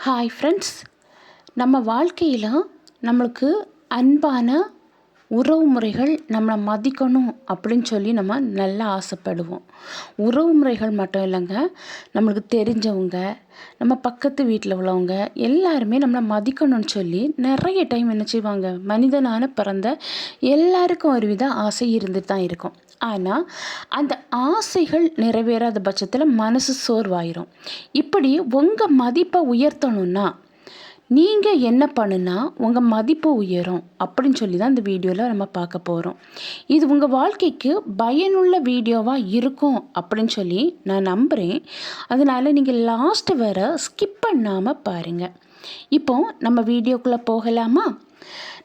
Hi friends நம்ம வாழ்க்கையில் நம்மளுக்கு அன்பான உறவு முறைகள் நம்மளை மதிக்கணும் அப்படின்னு சொல்லி நம்ம நல்லா ஆசைப்படுவோம். உறவு முறைகள் மட்டும் இல்லைங்க நம்மளுக்கு தெரிஞ்சவங்க நம்ம பக்கத்து வீட்டில் உள்ளவங்க எல்லாருமே நம்மளை மதிக்கணும்னு சொல்லி நிறைய டைம் என்ன செய்வாங்க? மனிதனான பிறந்த எல்லாருக்கும் ஒரு வித ஆசை இருந்துட்டு தான் இருக்கும். ஆனால் அந்த ஆசைகள் நிறைவேறாத பட்சத்தில் மனசு சோர்வாயிரும். இப்படி உங்கள் மதிப்பை உயர்த்தணும்னா நீங்கள் என்ன பண்ணுனா உங்கள் மதிப்பு உயரும் அப்படின்னு சொல்லி தான் இந்த வீடியோவில் நம்ம பார்க்க போகிறோம் இது உங்கள் வாழ்க்கைக்கு பயனுள்ள வீடியோவாக இருக்கும் அப்படின்னு சொல்லி நான் நம்புகிறேன் அதனால் நீங்கள் லாஸ்ட் வர ஸ்கிப் பண்ணாமல் பாருங்கள் இப்போ நம்ம வீடியோக்குள்ளே போகலாமா?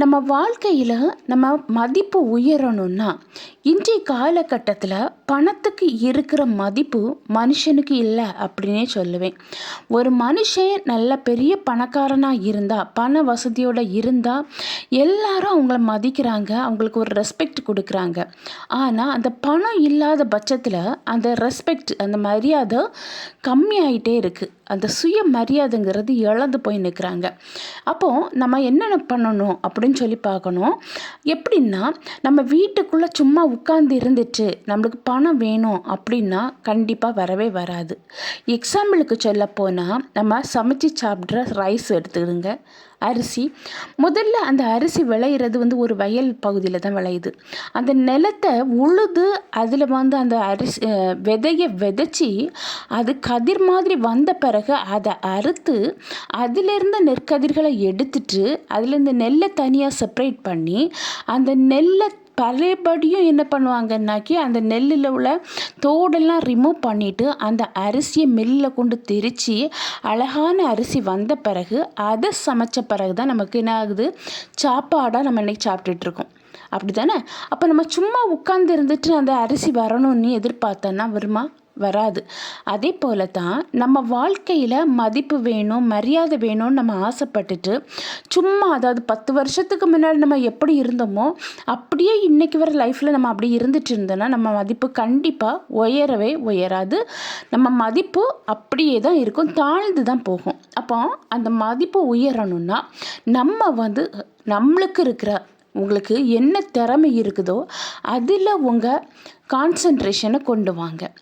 நம்ம வாழ்க்கையில் நம்ம மதிப்பு உயரணும்னா இன்றைய காலகட்டத்தில் பணத்துக்கு இருக்கிற மதிப்பு மனுஷனுக்கு இல்லை அப்படின்னே சொல்லுவேன். ஒரு மனுஷன் நல்ல பெரிய பணக்காரனாக இருந்தால் பண வசதியோடு இருந்தால் எல்லாரும் அவங்கள மதிக்கிறாங்க அவங்களுக்கு ஒரு ரெஸ்பெக்ட் கொடுக்குறாங்க. ஆனால் அந்த பணம் இல்லாத பட்சத்தில் அந்த ரெஸ்பெக்ட் அந்த மரியாதை கம்மியாயிட்டே இருக்குது அந்த சுய மரியாதைங்கிறது இழந்து போய் நிற்கிறாங்க அப்போது நம்ம என்னென்ன பண்ணணும் அப்படின்னு சொல்லி பார்க்கணும். எப்படின்னா நம்ம வீட்டுக்குள்ளே சும்மா உட்காந்து இருந்துட்டு நம்மளுக்கு பணம் வேணும் அப்படின்னா கண்டிப்பாக வரவே வராது. எக்ஸாம்பிளுக்கு சொல்ல போனால் நம்ம சமைச்சு சாப்பிட்ற ரைஸ் எடுத்துக்கிடுங்க. அரிசி. முதல்ல அந்த அரிசி விளையிறது வந்து ஒரு வயல் பகுதியில் தான் விளையுது. அந்த நிலத்தை உழுது அதில் வந்து அந்த அரிசி விதையை விதைச்சி அது கதிர் மாதிரி வந்த பிறகு அதை அறுத்து அதிலிருந்து நெற்கதிர்களை எடுத்துட்டு அதுலேருந்து நெல்லை தனியாக செப்பரேட் பண்ணி அந்த நெல்லை பழையபடியும் என்ன பண்ணுவாங்கன்னாக்கி அந்த நெல்லில் உள்ள தோடெல்லாம் ரிமூவ் பண்ணிவிட்டு அந்த அரிசியை மில்லில் கொண்டு திரித்து அழகான அரிசி வந்த பிறகு அதை சமைச்ச பிறகு தான் நமக்கு என்ன ஆகுது? சாப்பாடாக நம்ம இன்றைக்கி சாப்பிட்டுட்ருக்கோம். அப்படி தானே அப்போ நம்ம சும்மா உட்காந்து இருந்துட்டு அந்த அரிசி வரணும்னு எதிர்பார்த்தோன்னா வருமா? வராது. அதே போல தான் நம்ம வாழ்க்கையில் மதிப்பு வேணும் மரியாதை வேணும்னு நம்ம ஆசைப்பட்டுட்டு சும்மா அதாவது பத்து வருஷத்துக்கு முன்னாடி நம்ம எப்படி இருந்தோமோ அப்படியே இன்றைக்கி வர லைஃப்பில் நம்ம அப்படி இருந்துட்டு இருந்தோன்னா நம்ம மதிப்பு கண்டிப்பாக உயரவே உயராது. நம்ம மதிப்பு அப்படியே தான் இருக்கும் தாழ்ந்து தான் போகும். அப்போ அந்த மதிப்பு உயரணும்னா நம்ம வந்து நம்மளுக்கு இருக்கிற உங்களுக்கு என்ன திறமை இருக்குதோ அதில் உங்கள் கான்சன்ட்ரேஷனை கொண்டு வாங்க.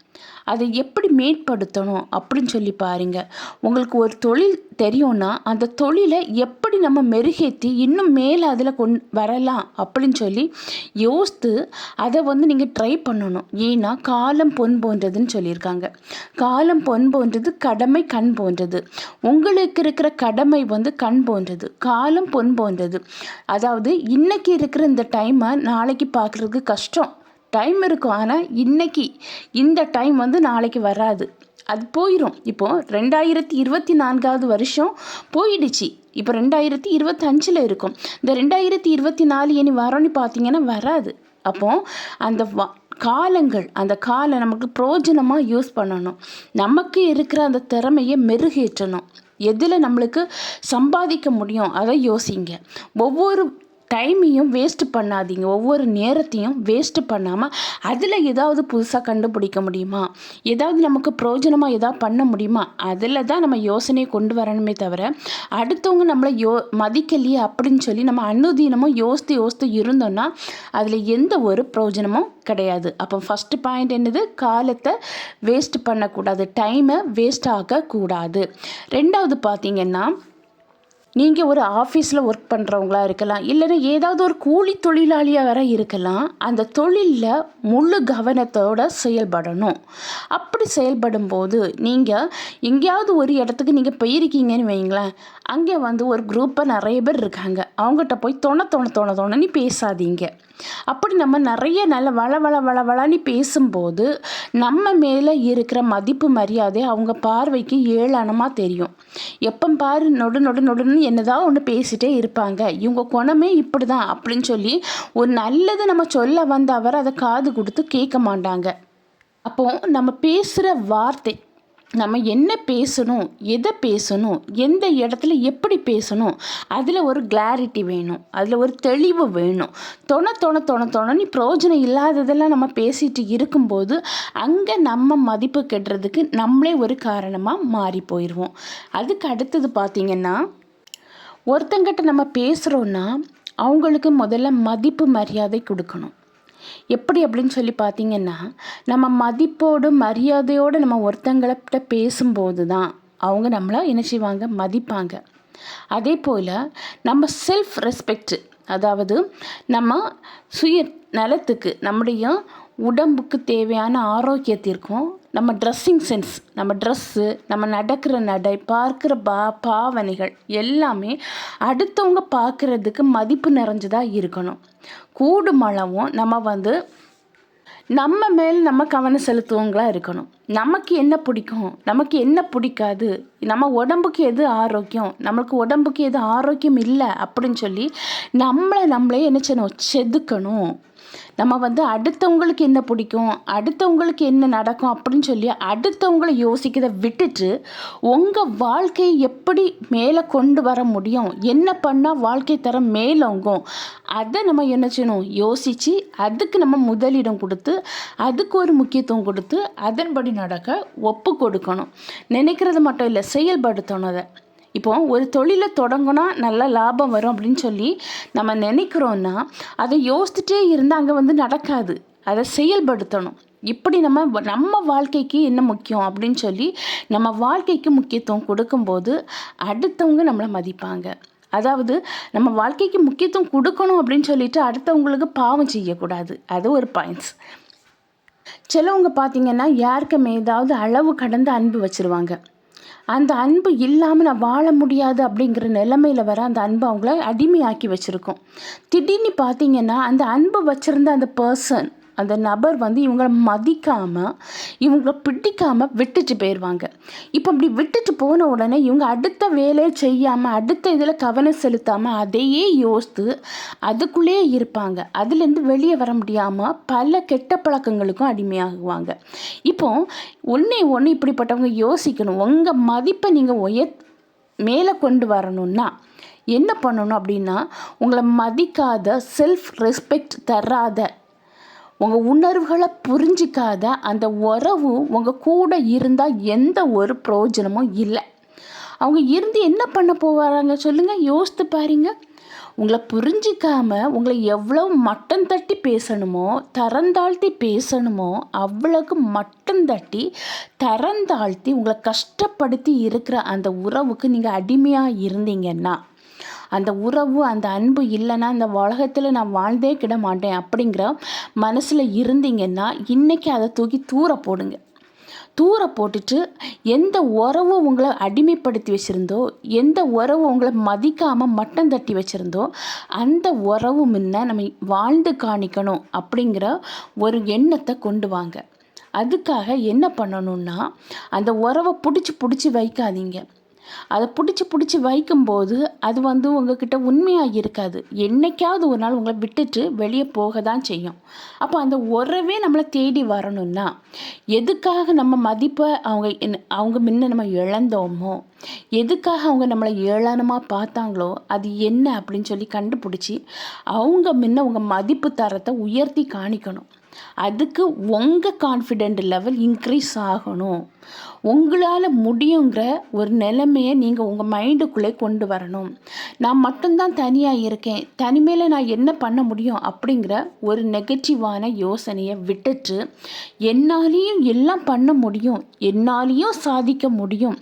அதை எப்படி மேம்படுத்தணும் அப்படின்னு சொல்லி பாருங்க. உங்களுக்கு ஒரு தொழில் தெரியும்னா அந்த தொழிலை எப்படி நம்ம மெருகேற்றி இன்னும் மேலே அதில் கொண் வரலாம் அப்படின்னு சொல்லி யோசித்து அதை வந்து நீங்கள் ட்ரை பண்ணணும். ஏன்னா காலம் பொன் போன்றதுன்னு சொல்லியிருக்காங்க. காலம் பொன் போன்றது கடமை கண் போன்றது. உங்களுக்கு இருக்கிற கடமை வந்து கண் போன்றது. காலம் பொன் போன்றது. அதாவது இன்றைக்கி இருக்கிற இந்த டைமை நாளைக்கு பார்க்குறதுக்கு கஷ்டம். டைம் இருக்கும். ஆனால் இன்றைக்கி இந்த டைம் வந்து நாளைக்கு வராது. அது போயிடும் இப்போது ரெண்டாயிரத்தி இருபத்தி நான்காவது வருஷம் போயிடுச்சு. இப்போ ரெண்டாயிரத்தி இருபத்தஞ்சில் இருக்கும். இந்த ரெண்டாயிரத்தி இருபத்தி நாலு இனி வரோன்னு பார்த்தீங்கன்னா வராது. அப்போது அந்த வா காலங்கள் அந்த காலை நமக்கு பிரோஜனமாக யூஸ் பண்ணணும். நமக்கு இருக்கிற அந்த திறமையை மெருகேற்றணும். எதில் நம்மளுக்கு சம்பாதிக்க முடியும்? அதை யோசிங்க. ஒவ்வொரு டைமையும் வேஸ்ட்டு பண்ணாதீங்க. ஒவ்வொரு நேரத்தையும் வேஸ்ட்டு பண்ணாமல் அதில் ஏதாவது புதுசாக கண்டுபிடிக்க முடியுமா? ஏதாவது நமக்கு பிரயோஜனமாக ஏதாவது பண்ண முடியுமா? அதில் தான் நம்ம யோசனையை கொண்டு வரணுமே தவிர அடுத்தவங்க நம்மளை யோ மதிக்கலையே அப்படின்னு சொல்லி நம்ம அனுதீனமும் யோசித்து யோசித்து இருந்தோம்னா அதில் எந்த ஒரு பிரயோஜனமும் கிடையாது. அப்போ ஃபஸ்ட்டு பாயிண்ட் என்னது? காலத்தை வேஸ்ட் பண்ணக்கூடாது. டைமை வேஸ்ட் ஆகக்கூடாது. ரெண்டாவது பார்த்திங்கன்னா நீங்கள் ஒரு ஆஃபீஸில் ஒர்க் பண்ணுறவங்களா இருக்கலாம் இல்லைன்னா ஏதாவது ஒரு கூலி தொழிலாளியாக வர இருக்கலாம் அந்த தொழிலில் முழு கவனத்தோடு செயல்படணும். அப்படி செயல்படும் போது நீங்கள் எங்கேயாவது ஒரு இடத்துக்கு நீங்கள் போயிருக்கீங்கன்னு வைங்களேன் அங்கே வந்து ஒரு குரூப்பாக நிறைய பேர் இருக்காங்க. அவங்ககிட்ட போய் தொண தொண தொண தொணன்னு பேசாதீங்க. அப்படி நம்ம நிறைய நல்ல வள வள வள வளன்னு பேசும்போது நம்ம மேலே இருக்கிற மதிப்பு மரியாதை அவங்க பார்வைக்கு ஏளனமாக தெரியும். எப்போ பாரு நொடு நொடு நொடுன்னு என்னதான் ஒன்று பேசிகிட்டே இருப்பாங்க. இவங்க குணமே இப்படி தான் அப்படின்னு சொல்லி ஒரு நல்லது நம்ம சொல்ல வந்த அவர் அதை காது கொடுத்து கேட்க மாட்டாங்க. அப்போது நம்ம பேசுகிற வார்த்தை நம்ம என்ன பேசணும் எதை பேசணும் எந்த இடத்துல எப்படி பேசணும் அதில் ஒரு கிளாரிட்டி வேணும் அதில் ஒரு தெளிவு வேணும். தொண தொண தொண தொணனி பிரயோஜனம் இல்லாததெல்லாம் நம்ம பேசிட்டு இருக்கும்போது அங்கே நம்ம மதிப்பு கெட்டுறதுக்கு நம்மளே ஒரு காரணமாக மாறி போயிடுவோம் அதுக்கு அடுத்தது பார்த்திங்கன்னா ஒருத்தங்கிட்ட நம்ம பேசுகிறோன்னா அவங்களுக்கு முதல்ல மதிப்பு மரியாதை கொடுக்கணும். எப்படி அப்படின்னு சொல்லி பார்த்தீங்கன்னா நம்ம மதிப்போடு மரியாதையோடு நம்ம ஒருத்தங்கள்கிட்ட பேசும்போது தான் அவங்க நம்மளை என்ன செய்வாங்க? மதிப்பாங்க. அதே போல் நம்ம செல்ஃப் ரெஸ்பெக்ட் அதாவது நம்ம சுய நலத்துக்கு நம்முடைய உடம்புக்கு தேவையான ஆரோக்கியத்திற்கும் நம்ம ட்ரெஸ்ஸிங் சென்ஸ் நம்ம ட்ரெஸ்ஸு நம்ம நடக்கிற நடை பார்க்குற பா பாவனைகள் எல்லாமே அடுத்தவங்க பார்க்குறதுக்கு மதிப்பு நிறைஞ்சதாக இருக்கணும். கூடுமளவும் நம்ம வந்து நம்ம மேல் நம்ம கவனம் செலுத்துவங்களாக இருக்கணும். நமக்கு என்ன பிடிக்கும்? நமக்கு என்ன பிடிக்காது? நம்ம உடம்புக்கு எது ஆரோக்கியம்? நம்மளுக்கு உடம்புக்கு எது ஆரோக்கியம் இல்லை அப்படின்னு சொல்லி நம்மளை நம்மளே என்ன செய்யணும்? செதுக்கணும். நம்ம வந்து அடுத்தவங்களுக்கு என்ன பிடிக்கும் அடுத்தவங்களுக்கு என்ன நடக்கும் அப்படின்னு சொல்லி அடுத்தவங்களை யோசிக்கிறத விட்டுட்டு உங்கள் வாழ்க்கையை எப்படி மேலே கொண்டு வர முடியும் என்ன பண்ணால் வாழ்க்கை தரம் மேலோங்கும் அதை நம்ம என்ன செய்யணும்? யோசித்து அதுக்கு நம்ம முதலிடம் கொடுத்து அதுக்கு ஒரு முக்கியத்துவம் கொடுத்து அதன்படி நடக்க ஒப்பு கொடுக்கணும். நினைக்கிறது மட்டும் இல்லை செயல்படுத்தணும் அதை. இப்போ ஒரு தொழிலை தொடங்கினா நல்ல லாபம் வரும் அப்படின்னு சொல்லி நம்ம நினைக்கிறோன்னா அதை யோசிச்சுட்டே இருந்தால் அங்கே வந்து நடக்காது. அதை செயல்படுத்தணும். இப்படி நம்ம நம்ம வாழ்க்கைக்கு என்ன முக்கியம் அப்படின்னு சொல்லி நம்ம வாழ்க்கைக்கு முக்கியத்துவம் கொடுக்கும்போது அடுத்தவங்க நம்மளை மதிப்பாங்க. அதாவது நம்ம வாழ்க்கைக்கு முக்கியத்துவம் கொடுக்கணும் அப்படின்னு சொல்லிட்டு அடுத்தவங்களுக்கு பாவம் செய்யக்கூடாது. அது ஒரு பாயிண்ட்ஸ் சிலவங்க பார்த்திங்கன்னா யாருக்குமே ஏதாவது அளவு கடந்து அன்பு வச்சுருவாங்க. அந்த அன்பு இல்லாமல் நான் வாழ முடியாது அப்படிங்கிற நிலமையில் வர அந்த அன்பு அவங்கள அடிமையாக்கி வச்சுருக்கோம். திடீர்னு பார்த்தீங்கன்னா அந்த அன்பு வச்சுருந்த அந்த பர்சன் அந்த நபர் வந்து இவங்களை மதிக்காமல் இவங்கள பிடிக்காமல் விட்டுட்டு போயிடுவாங்க இப்போ அப்படி விட்டுட்டு போன உடனே இவங்க அடுத்த வேலையை செய்யாமல் அடுத்த இதில் கவனம் செலுத்தாமல் அதையே யோசித்து அதுக்குள்ளேயே இருப்பாங்க. அதுலேருந்து வெளியே வர முடியாமல் பல கெட்ட பழக்கங்களுக்கும் அடிமையாகுவாங்க. இப்போ ஒன்றே ஒன்று இப்படிப்பட்டவங்க யோசிக்கணும். உங்கள் மதிப்பை நீங்கள் உயர் மேலே கொண்டு வரணும்னா என்ன பண்ணணும் அப்படின்னா உங்களை மதிக்காத செல்ஃப் ரெஸ்பெக்ட் தராத உங்கள் உணர்வுகளை புரிஞ்சிக்காத அந்த உறவு உங்கள் கூட இருந்தால் எந்த ஒரு பிரயோஜனமும் இல்லை. அவங்க இருந்து என்ன பண்ண போவாராங்க சொல்லுங்கள் யோசித்து பாருங்க. உங்களை புரிஞ்சிக்காம உங்களை எவ்வளோ மட்டம் தட்டி பேசணுமோ தரந்தாழ்த்தி பேசணுமோ அவ்வளோக்கு மட்டம் தட்டி தரந்தாழ்த்தி உங்களை கஷ்டப்படுத்தி இருக்கிற அந்த உறவுக்கு நீங்கள் அடிமையாக இருந்தீங்கன்னா அந்த உறவு அந்த அன்பு இல்லைன்னா அந்த உலகத்தில் நான் வாழ்ந்தே கிட மாட்டேன் அப்படிங்கிற மனசில் இருந்தீங்கன்னா இன்றைக்கி அதை தூக்கி தூர போடுங்க. தூர போட்டுட்டு எந்த உறவு உங்களை அடிமைப்படுத்தி வச்சுருந்தோ எந்த உறவு உங்களை மதிக்காமல் மட்டம் தட்டி வச்சுருந்தோ அந்த உறவு முன்ன நம்ம வாழ்ந்து காணிக்கணும் அப்படிங்கிற ஒரு எண்ணத்தை கொண்டு வாங்க. அதுக்காக என்ன பண்ணணுன்னா அந்த உறவை பிடிச்சி பிடிச்சி வைக்காதீங்க. அதை பிடிச்சி பிடிச்சி வைக்கும்போது அது வந்து உங்ககிட்ட உண்மையாக இருக்காது. என்றைக்காவது ஒரு நாள் உங்களை விட்டுட்டு வெளியே போக தான் செய்யும். அப்போ அந்த உறவே நம்மளை தேடி வரணும்னா எதுக்காக நம்ம மதிப்பை அவங்க அவங்க முன்ன நம்ம இழந்தோமோ எதுக்காக அவங்க நம்மளை ஏளனமாக பார்த்தாங்களோ அது என்ன அப்படின்னு சொல்லி கண்டுபிடிச்சி அவங்க முன்ன உங்கள் மதிப்பு தரத்தை உயர்த்தி காணிக்கணும். அதுக்கு உங்கள் கான்ஃபிடென்ட் லெவல் இன்க்ரீஸ் ஆகணும். உங்களால் முடியுங்கிற ஒரு நிலைமையை நீங்கள் உங்கள் மைண்டுக்குள்ளே கொண்டு வரணும். நான் மட்டும்தான் தனியாக இருக்கேன். தனிமையில் நான் என்ன பண்ண முடியும் அப்படிங்கிற ஒரு நெகட்டிவான யோசனையை விட்டுட்டு என்னாலேயும் எல்லாம் பண்ண முடியும். என்னாலேயும் சாதிக்க முடியும்.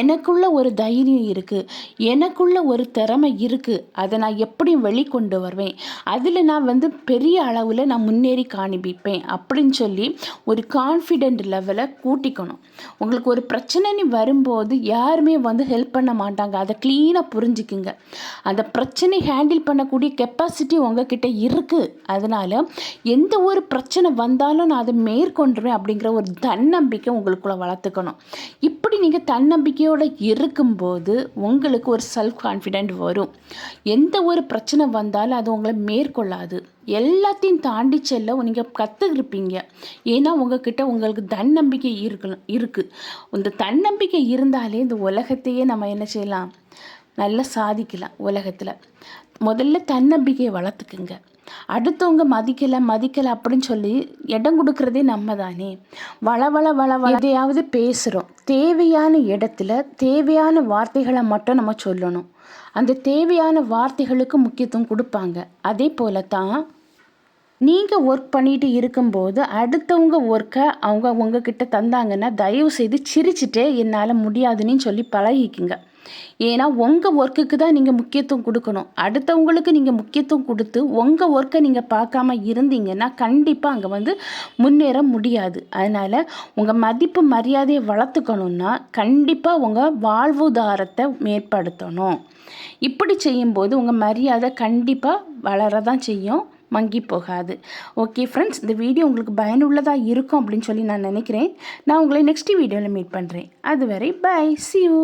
எனக்குள்ள ஒரு தைரியம் இருக்குது எனக்குள்ள ஒரு திறமை இருக்குது அதை நான் எப்படி வெளிக்கொண்டு வருவேன்? அதில் நான் வந்து பெரிய அளவில் நான் முன்னேறி காண்பிப்பேன் அப்படின்னு சொல்லி ஒரு கான்ஃபிடென்ட் லெவலை கூட்டிக்கணும். உங்களுக்கு ஒரு பிரச்சனைன்னு வரும்போது யாருமே வந்து ஹெல்ப் பண்ண மாட்டாங்க. அதை க்ளீனாக புரிஞ்சுக்குங்க. அந்த பிரச்சனை ஹேண்டில் பண்ணக்கூடிய கெப்பாசிட்டி உங்ககிட்ட இருக்குது அதனால் எந்த ஒரு பிரச்சனை வந்தாலும் நான் அதை மேற்கொண்டுருவேன் அப்படிங்கிற ஒரு தன்னம்பிக்கை உங்களுக்குள்ளே வளர்த்துக்கணும். இப்படி நீங்கள் தன்னம்பிக்கையோடு இருக்கும்போது உங்களுக்கு ஒரு செல்ஃப் கான்ஃபிடென்ட் வரும். எந்த ஒரு பிரச்சனை வந்தாலும் அது உங்களை மேற்கொள்ளாது. எல்லாத்தையும் தாண்டி செல்ல நீங்கள் கற்றுருப்பீங்க ஏன்னா உங்ககிட்ட உங்களுக்கு தன்னம்பிக்கை இருக்கணும் இருக்குது இந்த தன்னம்பிக்கை இருந்தாலே இந்த உலகத்தையே நம்ம என்ன செய்யலாம்? நல்லா சாதிக்கலாம் உலகத்தில். முதல்ல தன்னம்பிக்கையை வளர்த்துக்குங்க. அடுத்தவங்க மதிக்கலை மதிக்கலை அப்படின்னு சொல்லி இடம் கொடுக்குறதே நம்ம தானே வளவள வள வள. எதையாவது பேசுகிறோம் தேவையான இடத்துல தேவையான வார்த்தைகளை மட்டும் நம்ம சொல்லணும். அந்த தேவையான வார்த்தைகளுக்கு முக்கியத்துவம் கொடுப்பாங்க. அதே போல தான் நீங்கள் ஒர்க் பண்ணிட்டு இருக்கும்போது அடுத்தவங்க ஒர்க்கை அவங்க உங்ககிட்ட தந்தாங்கன்னா தயவு செய்து சிரிச்சுட்டே என்னால் முடியாதுன்னு சொல்லி பழகிக்குங்க. ஏன்னா உங்கள் ஒர்க்குக்கு தான் நீங்கள் முக்கியத்துவம் கொடுக்கணும். அடுத்தவங்களுக்கு நீங்கள் முக்கியத்துவம் கொடுத்து உங்கள் ஒர்க்கை நீங்கள் பார்க்காம இருந்தீங்கன்னா கண்டிப்பாக அங்கே வந்து முன்னேற முடியாது. அதனால் உங்கள் மதிப்பு மரியாதையை வளர்த்துக்கணுன்னா கண்டிப்பாக உங்கள் வாழ்வுதாரத்தை மேற்படுத்தணும் இப்படி செய்யும்போது உங்கள் மரியாதை கண்டிப்பாக வளர தான் செய்யும். மங்கி போகாது. ஓகே ஃப்ரெண்ட்ஸ் இந்த வீடியோ உங்களுக்கு பயனுள்ளதாக இருக்கும் அப்படின்னு சொல்லி நான் நினைக்கிறேன். நான் உங்களை நெக்ஸ்ட் வீடியோவில் மீட் பண்ணுறேன் அதுவரை பை சி யூ